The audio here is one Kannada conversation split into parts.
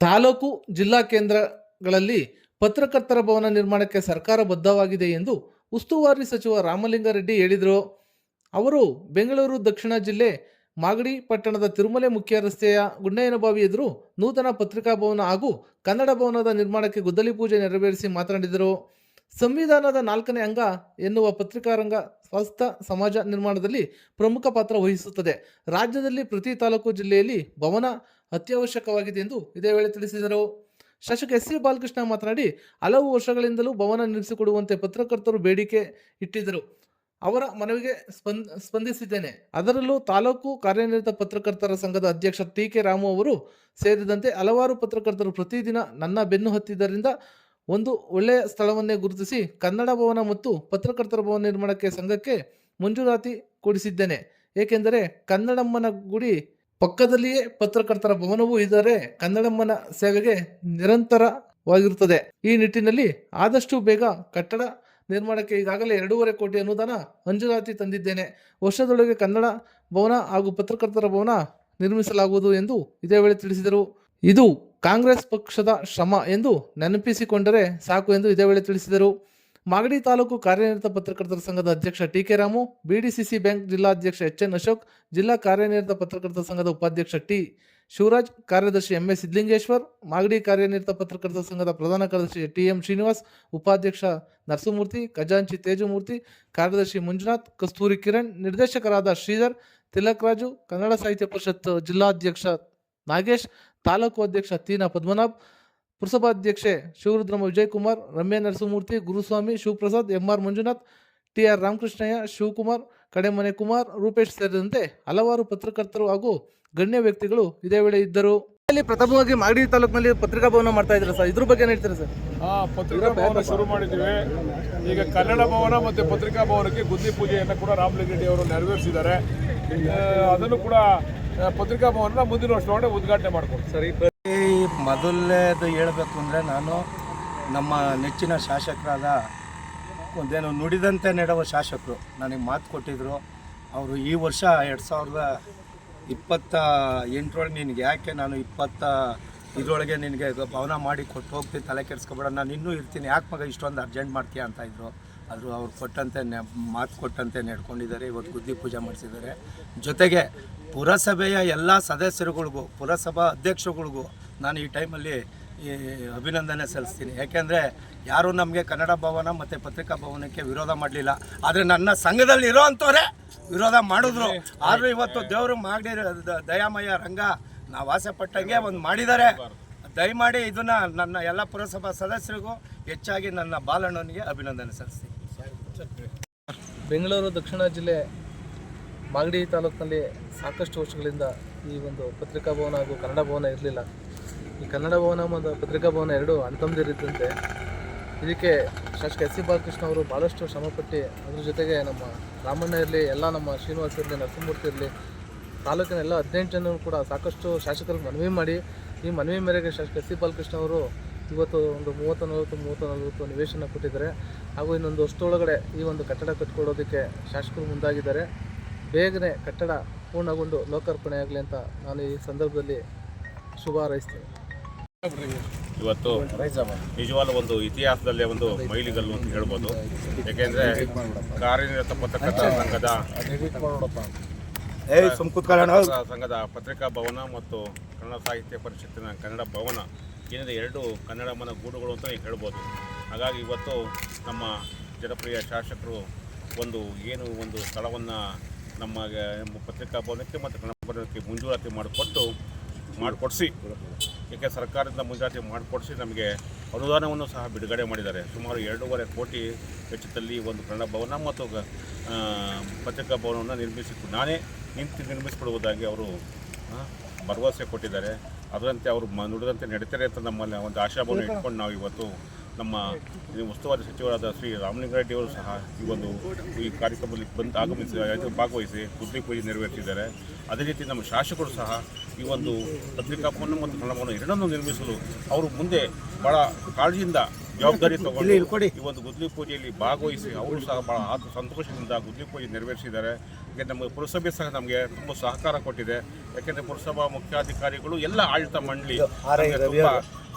ತಾಲೂಕು ಜಿಲ್ಲಾ ಕೇಂದ್ರಗಳಲ್ಲಿ ಪತ್ರಕರ್ತರ ಭವನ ನಿರ್ಮಾಣಕ್ಕೆ ಸರ್ಕಾರ ಬದ್ಧವಾಗಿದೆ ಎಂದು ಉಸ್ತುವಾರಿ ಸಚಿವ ರಾಮಲಿಂಗಾರೆಡ್ಡಿ ಹೇಳಿದರು. ಅವರು ಬೆಂಗಳೂರು, ದಕ್ಷಿಣ ಜಿಲ್ಲೆ, ಮಾಗಡಿ ಪಟ್ಟಣದ ತಿರುಮಲೆ ಮುಖ್ಯ ರಸ್ತೆಯ ಗುಂಡಯ್ಯನಬಾವಿ ಎದುರು ನೂತನ ಪತ್ರಿಕಾ ಭವನ ಹಾಗೂ ಕನ್ನಡ ಭವನದ ನಿರ್ಮಾಣಕ್ಕೆ ಗುದ್ದಲಿ ಪೂಜೆ ನೆರವೇರಿಸಿ ಮಾತನಾಡಿದರು. ಸಂವಿಧಾನದ ನಾಲ್ಕನೇ ಅಂಗ ಎನ್ನುವ ಪತ್ರಿಕಾರಂಗ ಸ್ವಸ್ಥ ಸಮಾಜ ನಿರ್ಮಾಣದಲ್ಲಿ ಪ್ರಮುಖ ಪಾತ್ರ ವಹಿಸುತ್ತದೆ. ರಾಜ್ಯದಲ್ಲಿ ಪ್ರತಿ ತಾಲೂಕು ಜಿಲ್ಲೆಯಲ್ಲಿ ಭವನ ಅತ್ಯವಶ್ಯಕವಾಗಿದೆ ಎಂದು ಇದೇ ವೇಳೆ ತಿಳಿಸಿದರು. ಶಾಸಕ ಎಸ್ ಸಿ ಬಾಲಕೃಷ್ಣ ಮಾತನಾಡಿ, ಹಲವು ವರ್ಷಗಳಿಂದಲೂ ಭವನ ನಿರ್ಮಿಸಿಕೊಡುವಂತೆ ಪತ್ರಕರ್ತರು ಬೇಡಿಕೆ ಇಟ್ಟಿದ್ದರು. ಅವರ ಮನವಿಗೆ ಸ್ಪಂದ, ಸ್ಪಂದಿಸಿದ್ದೇನೆ. ಅದರಲ್ಲೂ ತಾಲೂಕು ಕಾರ್ಯನಿರತ ಪತ್ರಕರ್ತರ ಸಂಘದ ಅಧ್ಯಕ್ಷ ಟಿ ಕೆ ರಾಮು ಅವರು ಸೇರಿದಂತೆ ಹಲವಾರು ಪತ್ರಕರ್ತರು ಪ್ರತಿದಿನ ನನ್ನ ಬೆನ್ನು ಹತ್ತಿದ್ದರಿಂದ ಒಂದು ಒಳ್ಳೆಯ ಸ್ಥಳವನ್ನೇ ಗುರುತಿಸಿ ಕನ್ನಡ ಭವನ ಮತ್ತು ಪತ್ರಕರ್ತರ ಭವನ ನಿರ್ಮಾಣಕ್ಕೆ ಸಂಘಕ್ಕೆ ಮಂಜೂರಾತಿ ಕೊಡಿಸಿದ್ದೇನೆ. ಏಕೆಂದರೆ ಕನ್ನಡಮ್ಮನ ಗುಡಿ ಪಕ್ಕದಲ್ಲಿಯೇ ಪತ್ರಕರ್ತರ ಭವನವೂ ಇದ್ದರೆ ಕನ್ನಡಮ್ಮನ ಸೇವೆಗೆ ನಿರಂತರವಾಗಿರುತ್ತದೆ. ಈ ನಿಟ್ಟಿನಲ್ಲಿ ಆದಷ್ಟು ಬೇಗ ಕಟ್ಟಡ ನಿರ್ಮಾಣಕ್ಕೆ ಈಗಾಗಲೇ ಎರಡೂವರೆ ಕೋಟಿ ಅನುದಾನ ಮಂಜೂರಾತಿ ತಂದಿದ್ದೇನೆ. ವರ್ಷದೊಳಗೆ ಕನ್ನಡ ಭವನ ಹಾಗೂ ಪತ್ರಕರ್ತರ ಭವನ ನಿರ್ಮಿಸಲಾಗುವುದು ಎಂದು ಇದೇ ವೇಳೆ ತಿಳಿಸಿದರು. ಇದು ಕಾಂಗ್ರೆಸ್ ಪಕ್ಷದ ಶ್ರಮ ಎಂದು ನೆನಪಿಸಿಕೊಂಡರೆ ಸಾಕು ಎಂದು ಇದೇ ವೇಳೆ ತಿಳಿಸಿದರು. ಮಾಗಡಿ ತಾಲೂಕು ಕಾರ್ಯನಿರತ ಪತ್ರಕರ್ತರ ಸಂಘದ ಅಧ್ಯಕ್ಷ T K Ramu BDCC bank ಜಿಲ್ಲಾಧ್ಯಕ್ಷ ಎಚ್ ಎನ್ ಅಶೋಕ್, ಜಿಲ್ಲಾ ಕಾರ್ಯನಿರತ ಪತ್ರಕರ್ತರ ಸಂಘದ ಉಪಾಧ್ಯಕ್ಷ ಟಿ ಶಿವರಾಜ್, ಕಾರ್ಯದರ್ಶಿ ಎಂ ಎಸ್ ಸಿದ್ಲಿಂಗೇಶ್ವರ್, ಮಾಗಡಿ ಕಾರ್ಯನಿರತ ಪತ್ರಕರ್ತರ ಸಂಘದ ಪ್ರಧಾನ ಕಾರ್ಯದರ್ಶಿ ಟಿ ಎಂ ಶ್ರೀನಿವಾಸ್, ಉಪಾಧ್ಯಕ್ಷ ನರಸಿಂಹಮೂರ್ತಿ, ಖಜಾಂಚಿ ತೇಜಮೂರ್ತಿ, ಕಾರ್ಯದರ್ಶಿ ಮಂಜುನಾಥ್, ಕಸ್ತೂರಿ ಕಿರಣ್, ನಿರ್ದೇಶಕರಾದ ಶ್ರೀಧರ್, ತಿಲಕ್ ರಾಜು, ಕನ್ನಡ ಸಾಹಿತ್ಯ ಪರಿಷತ್ ಜಿಲ್ಲಾಧ್ಯಕ್ಷ ನಾಗೇಶ್, ತಾಲೂಕು ಅಧ್ಯಕ್ಷ ತೀನಾ Padmanabh ಪುರಸಭಾಧ್ಯಕ್ಷೆ Shivarudrama Vijayakumar Ramya Narasimhamurthy Guruswamy Shivaprasad M R Manjunath T R Ramakrishnaiah Shivakumar Kademane Kumar Rupesh ಸೇರಿದಂತೆ ಹಲವಾರು ಪತ್ರಕರ್ತರು ಹಾಗೂ ಗಣ್ಯ ವ್ಯಕ್ತಿಗಳು ಇದೇ ವೇಳೆ ಇದ್ದರು. ಅಲ್ಲಿ ಪ್ರಥಮವಾಗಿ ಮಾಗಡಿ ತಾಲೂಕಿನಲ್ಲಿ ಪತ್ರಿಕಾ ಭವನ ಮಾಡ್ತಾ ಇದ್ದಾರೆ ಸರ್? ಇದ್ರ ಬಗ್ಗೆ ಏನ್ ಹೇಳ್ತೀರಾ ಸರ್? ಆ ಪತ್ರಿಕಾ ಭವನ ಶುರು ಮಾಡಿದ್ದೀವಿ. ಈಗ ಕನ್ನಡ ಭವನ ಮತ್ತು ಪತ್ರಿಕಾ ಭವನಕ್ಕೆ ಗುದ್ದಿ ಪೂಜೆಯನ್ನು ಕೂಡ ರಾಮಲಿಂಗರೆಡ್ಡಿ ಅವರು ನೆರವೇರಿಸಿದ್ದಾರೆ. ಅದನ್ನು ಕೂಡ ಪತ್ರಿಕಾ ಭವನ ಮುಂದಿನ ವರ್ಷ ಉದ್ಘಾಟನೆ ಮಾಡ್ಕೊಡ್ತೀವಿ. ಸರಿ ಈ ಮೊದಲನೇದು ಹೇಳಬೇಕು ಅಂದರೆ ನಾನು ನಮ್ಮ ನೆಚ್ಚಿನ ಶಾಸಕರಾದ ಒಂದೇನು ನುಡಿದಂತೆ ನೆಡುವ ಶಾಸಕರು. ನನಗೆ ಮಾತು ಕೊಟ್ಟಿದ್ದರು ಅವರು ಈ ವರ್ಷ ಎರಡು ಸಾವಿರದ ಇಪ್ಪತ್ತ ಎಂಟರೊಳಗೆ ನಿನಗೆ ಯಾಕೆ ನಾನು ಇಪ್ಪತ್ತ ಇದರೊಳಗೆ ನಿನಗೆ ಭವನ ಮಾಡಿ ಕೊಟ್ಟು ಹೋಗ್ತೀನಿ, ತಲೆ ಕೆಡಿಸ್ಕೊಬೇಡ, ನಾನು ಇನ್ನೂ ಇರ್ತೀನಿ, ಯಾಕೆ ಮಗ ಇಷ್ಟೊಂದು ಅರ್ಜೆಂಟ್ ಮಾಡ್ತೀಯ ಅಂತ ಇದ್ರು. ಆದರೂ ಅವ್ರು ಕೊಟ್ಟಂತೆ ನೆ ಮಾತು ಕೊಟ್ಟಂತೆ ನಡ್ಕೊಂಡಿದ್ದಾರೆ, ಇವತ್ತು ಗುದ್ದಿ ಪೂಜೆ ಮಾಡಿಸಿದ್ದಾರೆ. ಜೊತೆಗೆ ಪುರಸಭೆಯ ಎಲ್ಲ ಸದಸ್ಯರುಗಳಿಗೂ, ಪುರಸಭಾ ಅಧ್ಯಕ್ಷಗಳಿಗೂ ನಾನು ಈ ಟೈಮಲ್ಲಿ ಈ ಅಭಿನಂದನೆ ಸಲ್ಲಿಸ್ತೀನಿ. ಯಾಕೆಂದರೆ ಯಾರೂ ನಮಗೆ ಕನ್ನಡ ಭವನ ಮತ್ತು ಪತ್ರಿಕಾ ಭವನಕ್ಕೆ ವಿರೋಧ ಮಾಡಲಿಲ್ಲ. ಆದರೆ ನನ್ನ ಸಂಘದಲ್ಲಿ ಇರೋವಂಥವ್ರೆ ವಿರೋಧ ಮಾಡಿದ್ರು. ಆದರೂ ಇವತ್ತು ದೇವರು ಮಾಡಿ ದಯಾಮಯ ರಂಗ ನಾವು ಆಸೆ ಪಟ್ಟಂಗೆ ಒಂದು ಮಾಡಿದ್ದಾರೆ. ದಯಮಾಡಿ ಇದನ್ನು ನನ್ನ ಎಲ್ಲ ಪುರಸಭಾ ಸದಸ್ಯರಿಗೂ ಹೆಚ್ಚಾಗಿ ನನ್ನ ಬಾಲಣ್ಣನಿಗೆ ಅಭಿನಂದನೆ ಸಲ್ಲಿಸ್ತೀನಿ. ಬೆಂಗಳೂರು ದಕ್ಷಿಣ ಜಿಲ್ಲೆ ಮಾಗಡಿ ತಾಲೂಕಿನಲ್ಲಿ ಸಾಕಷ್ಟು ವರ್ಷಗಳಿಂದ ಈ ಒಂದು ಪತ್ರಿಕಾ ಭವನ ಹಾಗೂ ಕನ್ನಡ ಭವನ ಇರಲಿಲ್ಲ. ಈ ಕನ್ನಡ ಭವನ ಮತ್ತು ಪತ್ರಿಕಾ ಭವನ ಎರಡು ಅಣ್ತಂದಿರಿದ್ದಂತೆ ಇದಕ್ಕೆ ಶಾಸಕ ಎಸ್ ಸಿ ಬಾಲಕೃಷ್ಣ ಅವರು ಭಾಳಷ್ಟು ಶ್ರಮಪಟ್ಟು ಅದ್ರ ಜೊತೆಗೆ ನಮ್ಮ ರಾಮಣ್ಣ ಇರಲಿ, ಎಲ್ಲ ನಮ್ಮ ಶ್ರೀನಿವಾಸ ಇರಲಿ, ನರಸಿಂಹಮೂರ್ತಿ ಇರಲಿ, ತಾಲೂಕಿನ ಎಲ್ಲ ಹದಿನೆಂಟು ಜನರು ಕೂಡ ಸಾಕಷ್ಟು ಶಾಸಕರಿಗೆ ಮನವಿ ಮಾಡಿ ಈ ಮನವಿ ಮೇರೆಗೆ ಶಾಸಕ ಎಸ್ ಸಿ ಬಾಲಕೃಷ್ಣ ಅವರು ಇವತ್ತು ಒಂದು ಮೂವತ್ತು ನಲವತ್ತು ಮೂವತ್ತು ನಲವತ್ತು ನಿವೇಶನ ಕೊಟ್ಟಿದ್ದಾರೆ. ಹಾಗೂ ಇನ್ನೊಂದು ವರ್ಷದೊಳಗಡೆ ಈ ಒಂದು ಕಟ್ಟಡ ಕಟ್ಕೊಡೋದಕ್ಕೆ ಶಾಸಕರು ಮುಂದಾಗಿದ್ದಾರೆ. ಬೇಗನೆ ಕಟ್ಟಡ ಪೂರ್ಣಗೊಂಡು ಲೋಕಾರ್ಪಣೆ ಆಗಲಿ ಅಂತ ನಾನು ಈ ಸಂದರ್ಭದಲ್ಲಿ ಶುಭ ಹಾರೈಸ್ತೀನಿ. ಇವತ್ತು ನಿಜವಾದ ಒಂದು ಇತಿಹಾಸದಲ್ಲೇ ಒಂದು ಮೈಲಿಗಲ್ಲು ಅಂತ ಹೇಳ್ಬೋದು. ಯಾಕೆಂದ್ರೆ ಕಾರ್ಯನಿರತ ಪತ್ರಕರ್ತರ ಸಂಘದ ಸಂಘದ ಪತ್ರಿಕಾ ಭವನ ಮತ್ತು ಕನ್ನಡ ಸಾಹಿತ್ಯ ಪರಿಷತ್ತಿನ ಕನ್ನಡ ಭವನ ಏನಿದೆ, ಎರಡು ಕನ್ನಡ ಮನ ಗೂಡುಗಳು ಅಂತ ಹೇಳ್ಬೋದು. ಹಾಗಾಗಿ ಇವತ್ತು ನಮ್ಮ ಜನಪ್ರಿಯ ಶಾಸಕರು ಒಂದು ಏನು ಒಂದು ಸ್ಥಳವನ್ನು ನಮ್ಮ ಪತ್ರಿಕಾ ಭವನಕ್ಕೆ ಮತ್ತು ಕನ್ನಡ ಭವನಕ್ಕೆ ಮುಂಜೂರಾತಿ ಮಾಡಿಕೊಟ್ಟು ಮಾಡಿಕೊಡಿಸಿ. ಏಕೆ, ಸರ್ಕಾರದಿಂದ ಮುಂಜಾಗ್ರತೆ ಮಾಡಿಕೊಡಿಸಿ ನಮಗೆ ಅನುದಾನವನ್ನು ಸಹ ಬಿಡುಗಡೆ ಮಾಡಿದ್ದಾರೆ. ಸುಮಾರು ಎರಡೂವರೆ ಕೋಟಿ ವೆಚ್ಚದಲ್ಲಿ ಒಂದು ಕನ್ನಡ ಭವನ ಮತ್ತು ಪತ್ರಿಕಾ ಭವನವನ್ನು ನಿರ್ಮಿಸಿ ನಾನೇ ನಿಂತು ನಿರ್ಮಿಸಿಕೊಡುವುದಾಗಿ ಅವರು ಭರವಸೆ ಕೊಟ್ಟಿದ್ದಾರೆ. ಅದರಂತೆ ಅವರು ನುಡಿದಂತೆ ನಡೀತಾರೆ ಅಂತ ನಮ್ಮಲ್ಲಿ ಒಂದು ಆಶಾಭಾವನೆ ಇಟ್ಕೊಂಡು ನಾವು ಇವತ್ತು ನಮ್ಮ ಉಸ್ತುವಾರಿ ಸಚಿವರಾದ ಶ್ರೀ ರಾಮಲಿಂಗಾರೆಡ್ಡಿ ಅವರು ಸಹ ಈ ಒಂದು ಈ ಕಾರ್ಯಕ್ರಮದಲ್ಲಿ ಬಂದು ಆಗಮಿಸಿ ಭಾಗವಹಿಸಿ ಗುದ್ಲಿ ಪೂಜೆ ನೆರವೇರಿಸಿದ್ದಾರೆ ಅದೇ ರೀತಿ ನಮ್ಮ ಶಾಸಕರು ಸಹ ಈ ಒಂದು ಪತ್ರಿಕಾ ಭವನ ಮತ್ತು ಕನ್ನಡ ಭವನ ಎರಡನ್ನೂ ನಿರ್ಮಿಸಲು ಅವರು ಮುಂದೆ ಭಾಳ ಕಾಳಜಿಯಿಂದ ಜವಾಬ್ದಾರಿ ತಗೊಂಡು. ಈ ಒಂದು ಗುದ್ಲಿ ಪೂಜೆಯಲ್ಲಿ ಭಾಗವಹಿಸಿ ಅವರು ಸಹ ಬಹಳ ಆತ್ಮ ಸಂತೋಷದಿಂದ ಗುದ್ಲಿ ಪೂಜೆ ನೆರವೇರಿಸಿದ್ದಾರೆ. ಯಾಕೆಂದರೆ ನಮಗೆ ಪುರಸಭೆ ಸಹ ನಮಗೆ ತುಂಬ ಸಹಕಾರ ಕೊಟ್ಟಿದೆ. ಯಾಕೆಂದರೆ ಪುರಸಭಾ ಮುಖ್ಯಾಧಿಕಾರಿಗಳು ಎಲ್ಲ ಆಡಳಿತ ಮಂಡಳಿ ತುಂಬ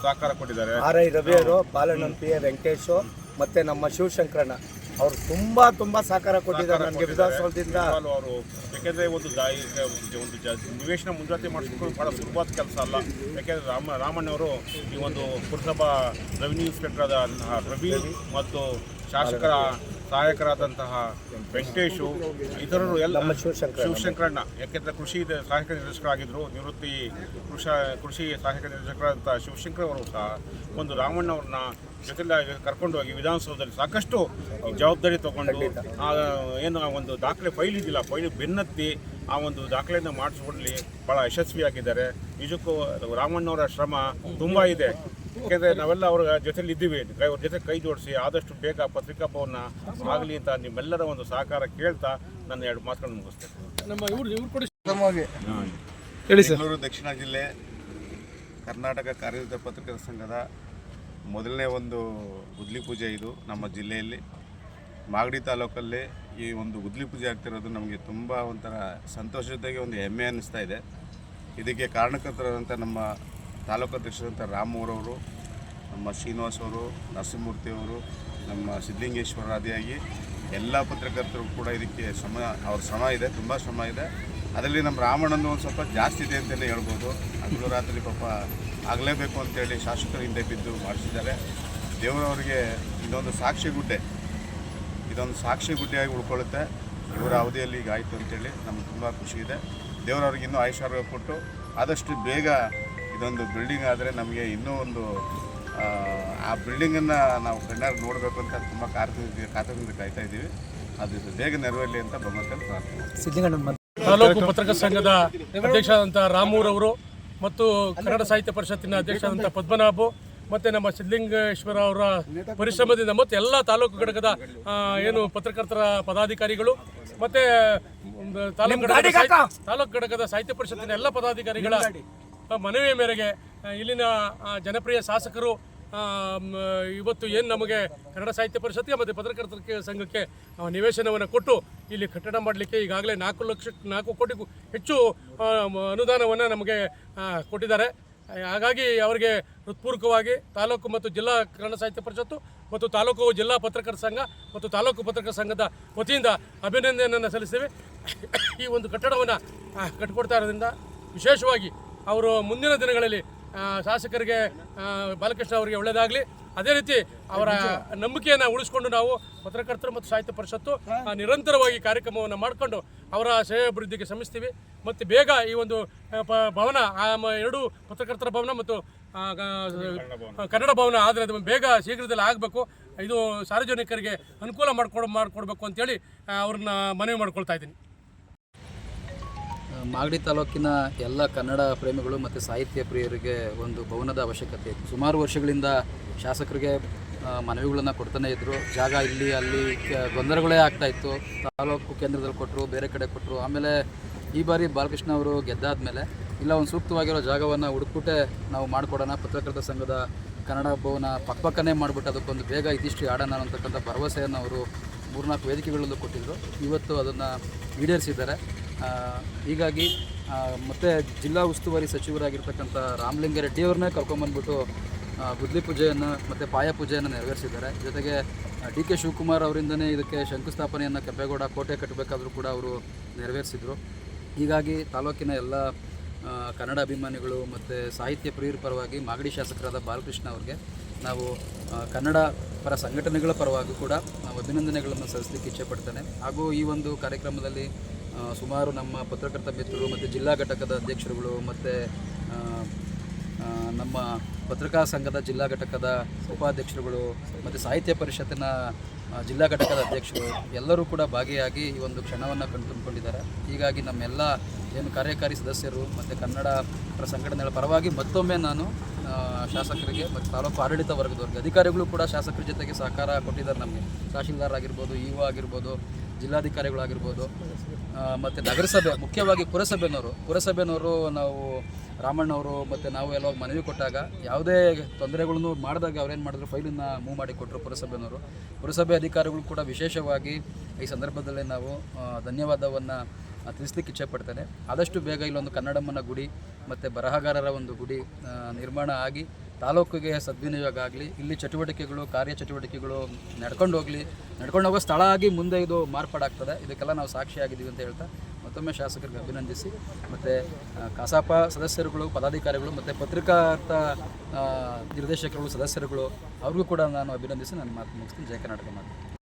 ಸಹಕಾರ ಕೊಟ್ಟಿದ್ದಾರೆ. ಆರ್ ಐ ರವಿಯವರು ಬಾಲನಂಪಿಯ ವೆಂಕಟೇಶು ಮತ್ತು ನಮ್ಮ ಶಿವಶಂಕರಣ್ಣ. ಅವರು ತುಂಬ ತುಂಬ ಸಹಕಾರ ಕೊಟ್ಟಿದ್ದಾರೆ ನನಗೆ ವಿಧಾನಸೌಧದಿಂದ. ಅವರು ಯಾಕೆಂದರೆ ಒಂದು ಒಂದು ನಿವೇಶನ ಮುಂಜಾತೆ ಮಾಡಿಸ್ಕೊಂಡು ಭಾಳ ಸುಲಭದ ಕೆಲಸ ಅಲ್ಲ. ಯಾಕೆಂದರೆ ರಾಮ ರಾಮಣ್ಣವರು ಈ ಒಂದು ಪುರಸಭಾ ರೆವಿನ್ಯೂ ಇನ್ಸ್ಪೆಕ್ಟರ್ ಆದ ರವಿ ಮತ್ತು ಶಾಸಕರ ಸಹಾಯಕರಾದಂತಹ ವೆಂಕಟೇಶು ಇತರರು ಎಲ್ಲ ಶಿವಶಂಕರಣ್ಣ. ಯಾಕೆಂದ್ರೆ ಕೃಷಿ ಸಹಾಯಕ ನಿರ್ದೇಶಕರಾಗಿದ್ದರು ನಿವೃತ್ತಿ ಕೃಷ ಕೃಷಿ ಸಹಾಯಕ ನಿರ್ದೇಶಕರಾದಂಥ ಶಿವಶಂಕರ್ ಅವರು ಸಹ ಒಂದು ರಾಮಣ್ಣವ್ರನ್ನ ಜೊತೆಲ್ಲ ಕರ್ಕೊಂಡು ಹೋಗಿ ವಿಧಾನಸೌಧದಲ್ಲಿ ಸಾಕಷ್ಟು ಜವಾಬ್ದಾರಿ ತಗೊಂಡು ಆ ಏನು ಆ ಒಂದು ದಾಖಲೆ ಫೈಲ್ ಇದ್ದಿಲ್ಲ ಫೈಲ್ ಬೆನ್ನತ್ತಿ ಆ ಒಂದು ದಾಖಲೆಯನ್ನು ಮಾಡಿಸ್ಕೊಡ್ಲಿ ಭಾಳ ಯಶಸ್ವಿಯಾಗಿದ್ದಾರೆ. ನಿಜಕ್ಕೂ ರಾಮಣ್ಣವರ ಶ್ರಮ ತುಂಬ ಇದೆ. ಯಾಕೆಂದರೆ ನಾವೆಲ್ಲ ಅವರ ಜೊತೆಲಿ ಇದ್ದೀವಿ. ಕೈ- ಅವ್ರ ಜೊತೆ ಕೈ ಜೋಡಿಸಿ ಆದಷ್ಟು ಬೇಗ ಪತ್ರಿಕಾ ಭವನ ಆಗಲಿ ಅಂತ ನಿಮ್ಮೆಲ್ಲರ ಒಂದು ಸಹಕಾರ ಕೇಳ್ತಾ ನನ್ನ ಎರಡು ಮಾತುಗಳನ್ನು ಮುಗಿಸ್ತೇನೆ. ನಮ್ಮ ಇವ್ರು ಇವ್ರು ಕೂಡ ಹೇಳಿ ಸರ್. ಬೆಂಗಳೂರು ದಕ್ಷಿಣ ಜಿಲ್ಲೆ ಕರ್ನಾಟಕ ಕಾರ್ಯನಿರತ ಪತ್ರಿಕಾ ಸಂಘದ ಮೊದಲನೇ ಒಂದು ಗುದ್ಲಿ ಪೂಜೆ ಇದು ನಮ್ಮ ಜಿಲ್ಲೆಯಲ್ಲಿ. ಮಾಗಡಿ ತಾಲೂಕಲ್ಲಿ ಈ ಒಂದು ಗುದ್ಲಿ ಪೂಜೆ ಆಗ್ತಿರೋದು ನಮಗೆ ತುಂಬ ಒಂಥರ ಸಂತೋಷ ಜೊತೆಗೆ ಒಂದು ಹೆಮ್ಮೆ ಅನ್ನಿಸ್ತಾ ಇದೆ. ಇದಕ್ಕೆ ಕಾರಣಕರ್ತರಾದಂಥ ನಮ್ಮ ತಾಲೂಕು ಅಧ್ಯಕ್ಷರಾದಂಥ ರಾಮೂರವರು, ನಮ್ಮ ಶ್ರೀನಿವಾಸ್ ಅವರು, ನರಸಿಂಹಮೂರ್ತಿ ಅವರು, ನಮ್ಮ ಸಿದ್ಧಲಿಂಗೇಶ್ವರ ಆದಿಯಾಗಿ ಎಲ್ಲ ಪತ್ರಕರ್ತರು ಕೂಡ ಇದಕ್ಕೆ ಶ್ರಮ, ಅವ್ರ ಶ್ರಮ ಇದೆ, ತುಂಬ ಶ್ರಮ ಇದೆ. ಅದರಲ್ಲಿ ನಮ್ಮ ರಾಮಣ್ಣಂದು ಒಂದು ಸ್ವಲ್ಪ ಜಾಸ್ತಿ ಇದೆ ಅಂತಲೇ ಹೇಳ್ಬೋದು. ಹಗಲು ರಾತ್ರಿ ಪಾಪ ಆಗಲೇಬೇಕು ಅಂತೇಳಿ ಶಾಸಕರು ಹಿಂದೆ ಬಿದ್ದು ಮಾಡಿಸಿದ್ದಾರೆ. ದೇವರವರಿಗೆ ಇದೊಂದು ಸಾಕ್ಷಿ ಗುಡ್ಡೆ. ಇದೊಂದು ಸಾಕ್ಷಿ ಗುಡ್ಡೆಯಾಗಿ ಉಳ್ಕೊಳ್ಳುತ್ತೆ. ಇವರ ಅವಧಿಯಲ್ಲಿ ಈಗ ಆಯಿತು ಅಂತೇಳಿ ನಮ್ಗೆ ತುಂಬ ಖುಷಿ ಇದೆ. ದೇವರವ್ರಿಗೆ ಇನ್ನೂ ಐಶ್ವರ್ಯ ಕೊಟ್ಟು ಆದಷ್ಟು ಬೇಗ ಇದೊಂದು ಬಿಲ್ಡಿಂಗ್ ಆದರೆ ನಮಗೆ ಇನ್ನೂ ಒಂದು ಆ, ಬಿಲ್ಡಿಂಗನ್ನು ನಾವು ಕಣ್ಣಾಗಿ ನೋಡಬೇಕು ಅಂತ ತುಂಬ ಕಾತರದಿಂದ ಕಾತರದಿಂದ ಕಾಯ್ತಾ ಇದ್ದೀವಿ. ಅದು ಬೇಗ ನೆರವೇರಲಿ ಅಂತ ಭಗವಂತನ ಪ್ರಾರ್ಥನೆ ತಾಲೂಕು ಪತ್ರಕರ್ತರ ಸಂಘದ ಅಧ್ಯಕ್ಷರಾದಂಥ ರಾಮೂರವರು ಮತ್ತು ಕನ್ನಡ ಸಾಹಿತ್ಯ ಪರಿಷತ್ತಿನ ಅಧ್ಯಕ್ಷರಾದಂಥ ಪದ್ಮನಾಭು ಮತ್ತು ನಮ್ಮ ಸಿದ್ಧಲಿಂಗೇಶ್ವರ ಅವರ ಪರಿಶ್ರಮದಿಂದ ಮತ್ತು ಎಲ್ಲ ತಾಲೂಕು ಘಟಕದ ಏನು ಪತ್ರಕರ್ತರ ಪದಾಧಿಕಾರಿಗಳು ಮತ್ತು ಒಂದು ತಾಲೂಕು ಘಟಕದ ಸಾಹಿತ್ಯ- ತಾಲೂಕು ಘಟಕದ ಸಾಹಿತ್ಯ ಪರಿಷತ್ತಿನ ಎಲ್ಲ ಪದಾಧಿಕಾರಿಗಳ ಮನವಿಯ ಮೇರೆಗೆ ಇಲ್ಲಿನ ಜನಪ್ರಿಯ ಶಾಸಕರು ಇವತ್ತು ಏನು ನಮಗೆ ಕನ್ನಡ ಸಾಹಿತ್ಯ ಪರಿಷತ್ತಿಗೆ ಮತ್ತು ಪತ್ರಕರ್ತರ ಸಂಘಕ್ಕೆ ನಿವೇಶನವನ್ನು ಕೊಟ್ಟು ಇಲ್ಲಿ ಕಟ್ಟಡ ಮಾಡಲಿಕ್ಕೆ ಈಗಾಗಲೇ ನಾಲ್ಕು ಲಕ್ಷ, ನಾಲ್ಕು ಕೋಟಿಗೂ ಹೆಚ್ಚು ಅನುದಾನವನ್ನು ನಮಗೆ ಕೊಟ್ಟಿದ್ದಾರೆ. ಹಾಗಾಗಿ ಅವರಿಗೆ ಹೃತ್ಪೂರ್ವಕವಾಗಿ ತಾಲೂಕು ಮತ್ತು ಜಿಲ್ಲಾ ಕನ್ನಡ ಸಾಹಿತ್ಯ ಪರಿಷತ್ತು ಮತ್ತು ತಾಲೂಕು ಜಿಲ್ಲಾ ಪತ್ರಕರ್ತರ ಸಂಘ ಮತ್ತು ತಾಲೂಕು ಪತ್ರಕರ್ತರ ಸಂಘದ ವತಿಯಿಂದ ಅಭಿನಂದನೆಯನ್ನು ಸಲ್ಲಿಸ್ತೇವೆ. ಈ ಒಂದು ಕಟ್ಟಡವನ್ನು ಕಟ್ಟಿಕೊಡ್ತಾ ಇರೋದ್ರಿಂದ ವಿಶೇಷವಾಗಿ ಅವರು ಮುಂದಿನ ದಿನಗಳಲ್ಲಿ ಶಾಸಕರಿಗೆ ಬಾಲಕೃಷ್ಣ ಅವರಿಗೆ ಒಳ್ಳೆಯದಾಗಲಿ. ಅದೇ ರೀತಿ ಅವರ ನಂಬಿಕೆಯನ್ನು ಉಳಿಸ್ಕೊಂಡು ನಾವು ಪತ್ರಕರ್ತರು ಮತ್ತು ಸಾಹಿತ್ಯ ಪರಿಷತ್ತು ನಿರಂತರವಾಗಿ ಕಾರ್ಯಕ್ರಮವನ್ನು ಮಾಡಿಕೊಂಡು ಅವರ ಶ್ರೇಯಾಭಿವೃದ್ಧಿಗೆ ಶ್ರಮಿಸ್ತೀವಿ. ಮತ್ತು ಬೇಗ ಈ ಒಂದು ಭವನ ಎರಡು ಪತ್ರಕರ್ತರ ಭವನ ಮತ್ತು ಕನ್ನಡ ಭವನ ಆದರೆ ಅದು ಬೇಗ ಶೀಘ್ರದಲ್ಲಿ ಆಗಬೇಕು. ಇದು ಸಾರ್ವಜನಿಕರಿಗೆ ಅನುಕೂಲ ಮಾಡಿಕೊಡ್ ಮಾಡಿಕೊಡ್ಬೇಕು ಅಂತೇಳಿ ಅವ್ರನ್ನ ಮನವಿ ಮಾಡ್ಕೊಳ್ತಾ ಇದ್ದೀನಿ. ಮಾಗಡಿ ತಾಲೂಕಿನ ಎಲ್ಲ ಕನ್ನಡ ಪ್ರೇಮಿಗಳು ಮತ್ತು ಸಾಹಿತ್ಯ ಪ್ರಿಯರಿಗೆ ಒಂದು ಭವನದ ಅವಶ್ಯಕತೆ ಇತ್ತು. ಸುಮಾರು ವರ್ಷಗಳಿಂದ ಶಾಸಕರಿಗೆ ಮನವಿಗಳನ್ನು ಕೊಡ್ತಾನೆ ಇದ್ದರು ಜಾಗ ಇಲ್ಲಿ, ಅಲ್ಲಿ ಗೊಂದಲಗಳೇ ಆಗ್ತಾ ಇತ್ತು. ತಾಲೂಕು ಕೇಂದ್ರದಲ್ಲಿ ಕೊಟ್ಟರು ಬೇರೆ ಕಡೆ ಕೊಟ್ಟರು ಆಮೇಲೆ ಈ ಬಾರಿ ಬಾಲಕೃಷ್ಣ ಅವರು ಗೆದ್ದಾದ ಮೇಲೆ ಇಲ್ಲ ಒಂದು ಸೂಕ್ತವಾಗಿರೋ ಜಾಗವನ್ನು ಹುಡುಕ್ಬಿಟ್ಟೆ ನಾವು ಮಾಡಿಕೊಡೋಣ. ಪತ್ರಕರ್ತ ಸಂಘದ ಕನ್ನಡ ಭವನ ಪಕ್ಕಪಕ್ಕನೇ ಮಾಡಿಬಿಟ್ಟು ಅದಕ್ಕೊಂದು ಬೇಗ ಇದಿಷ್ಟು ಆಡೋಣ ಅಂತಕ್ಕಂಥ ಭರವಸೆಯನ್ನು ಅವರು ಮೂರ್ನಾಲ್ಕು ವೇದಿಕೆಗಳಲ್ಲೂ ಕೊಟ್ಟಿದ್ದರು ಇವತ್ತು ಅದನ್ನು ಈಡೇರಿಸಿದ್ದಾರೆ. ಹೀಗಾಗಿ ಮತ್ತು ಜಿಲ್ಲಾ ಉಸ್ತುವಾರಿ ಸಚಿವರಾಗಿರ್ತಕ್ಕಂಥ ರಾಮಲಿಂಗಾರೆಡ್ಡಿ ಅವ್ರನ್ನೇ ಕರ್ಕೊಂಬಂದ್ಬಿಟ್ಟು ಬುದ್ಲಿ ಪೂಜೆಯನ್ನು ಮತ್ತು ಪಾಯ ಪೂಜೆಯನ್ನು ನೆರವೇರಿಸಿದ್ದಾರೆ. ಜೊತೆಗೆ ಡಿ ಕೆ ಶಿವಕುಮಾರ್ ಅವರಿಂದನೇ ಇದಕ್ಕೆ ಶಂಕುಸ್ಥಾಪನೆಯನ್ನು ಕೆಂಪೇಗೌಡ ಕೋಟೆ ಕಟ್ಟಬೇಕಾದರೂ ಕೂಡ ಅವರು ನೆರವೇರಿಸಿದರು. ಹೀಗಾಗಿ ತಾಲೂಕಿನ ಎಲ್ಲ ಕನ್ನಡ ಅಭಿಮಾನಿಗಳು ಮತ್ತು ಸಾಹಿತ್ಯ ಪ್ರಿಯರ ಪರವಾಗಿ ಮಾಗಡಿ ಶಾಸಕರಾದ ಬಾಲಕೃಷ್ಣ ಅವರಿಗೆ ನಾವು ಕನ್ನಡ ಪರ ಸಂಘಟನೆಗಳ ಪರವಾಗಿ ಕೂಡ ನಾವು ಅಭಿನಂದನೆಗಳನ್ನು ಸಲ್ಲಿಸಲಿಕ್ಕೆ ಇಚ್ಛೆಪಡ್ತೇನೆ. ಹಾಗೂ ಈ ಒಂದು ಕಾರ್ಯಕ್ರಮದಲ್ಲಿ ಸುಮಾರು ನಮ್ಮ ಪತ್ರಕರ್ತ ಮಿತ್ರರು ಮತ್ತು ಜಿಲ್ಲಾ ಘಟಕದ ಅಧ್ಯಕ್ಷರುಗಳು ಮತ್ತು ನಮ್ಮ ಪತ್ರಿಕಾ ಸಂಘದ ಜಿಲ್ಲಾ ಘಟಕದ ಉಪಾಧ್ಯಕ್ಷರುಗಳು ಮತ್ತು ಸಾಹಿತ್ಯ ಪರಿಷತ್ತಿನ ಜಿಲ್ಲಾ ಘಟಕದ ಅಧ್ಯಕ್ಷರು ಎಲ್ಲರೂ ಕೂಡ ಭಾಗಿಯಾಗಿ ಈ ಒಂದು ಕ್ಷಣವನ್ನು ಕಣ್ತುಂಬಿಕೊಂಡಿದ್ದಾರೆ ಹೀಗಾಗಿ ನಮ್ಮೆಲ್ಲ ಏನು ಕಾರ್ಯಕಾರಿ ಸದಸ್ಯರು ಮತ್ತು ಕನ್ನಡ ಸಂಘಟನೆಗಳ ಪರವಾಗಿ ಮತ್ತೊಮ್ಮೆ ನಾನು ಶಾಸಕರಿಗೆ ಮತ್ತು ತಾಲೂಕು ಆಡಳಿತ ವರ್ಗದವ್ರಿಗೆ, ಅಧಿಕಾರಿಗಳು ಕೂಡ ಶಾಸಕರ ಜೊತೆಗೆ ಸಹಕಾರ ಕೊಟ್ಟಿದ್ದಾರೆ ನಮಗೆ. ತಹಶೀಲ್ದಾರ್ ಆಗಿರ್ಬೋದು ಇ ಆಗಿರ್ಬೋದು, ಜಿಲ್ಲಾಧಿಕಾರಿಗಳಾಗಿರ್ಬೋದು ಮತ್ತು ನಗರಸಭೆ, ಮುಖ್ಯವಾಗಿ ಪುರಸಭೆನವರು. ಪುರಸಭೆನವರು ನಾವು ರಾಮಣ್ಣವರು ಮತ್ತು ನಾವು ಎಲ್ಲ ಮನವಿ ಕೊಟ್ಟಾಗ ಯಾವುದೇ ತೊಂದರೆಗಳನ್ನು ಮಾಡಿದಾಗ ಅವ್ರೇನು ಮಾಡಿದ್ರು? ಫೈಲನ್ನ ಮೂವ್ ಮಾಡಿ ಕೊಟ್ಟರು ಪುರಸಭೆನವರು. ಪುರಸಭೆ ಅಧಿಕಾರಿಗಳು ಕೂಡ ವಿಶೇಷವಾಗಿ ಈ ಸಂದರ್ಭದಲ್ಲಿ ನಾವು ಧನ್ಯವಾದವನ್ನು ತಿಳಿಸ್ಲಿಕ್ಕೆ ಇಚ್ಛೆಪಡ್ತೇನೆ ಆದಷ್ಟು ಬೇಗ ಇಲ್ಲೊಂದು ಕನ್ನಡಮ್ಮನ ಗುಡಿ ಮತ್ತು ಬರಹಗಾರರ ಒಂದು ಗುಡಿ ನಿರ್ಮಾಣ ಆಗಿ ತಾಲೂಕಿಗೆ ಸದ್ವಿನಿಯೋಗ ಆಗಲಿ, ಇಲ್ಲಿ ಚಟುವಟಿಕೆಗಳು, ಕಾರ್ಯ ಚಟುವಟಿಕೆಗಳು ನಡ್ಕೊಂಡು ಹೋಗಲಿ, ನಡ್ಕೊಂಡು ಹೋಗೋ ಸ್ಥಳ ಆಗಿ ಮುಂದೆ ಇದು ಮಾರ್ಪಾಡಾಗ್ತದೆ. ಇದಕ್ಕೆಲ್ಲ ನಾವು ಸಾಕ್ಷಿಯಾಗಿದ್ದೀವಿ ಅಂತ ಹೇಳ್ತಾ ಮತ್ತೊಮ್ಮೆ ಶಾಸಕರಿಗೆ ಅಭಿನಂದಿಸಿ. ಮತ್ತು ಕಸಾಪ ಸದಸ್ಯರುಗಳು, ಪದಾಧಿಕಾರಿಗಳು ಮತ್ತು ಪತ್ರಿಕಾರ್ಥ ನಿರ್ದೇಶಕರುಗಳು, ಸದಸ್ಯರುಗಳು, ಅವ್ರಿಗೂ ಕೂಡ ನಾನು ಅಭಿನಂದಿಸಿ ನಾನು ಮಾತು ಮುಗಿಸ್ತೀನಿ. ಜಯ ಕರ್ನಾಟಕ ಮಾತು.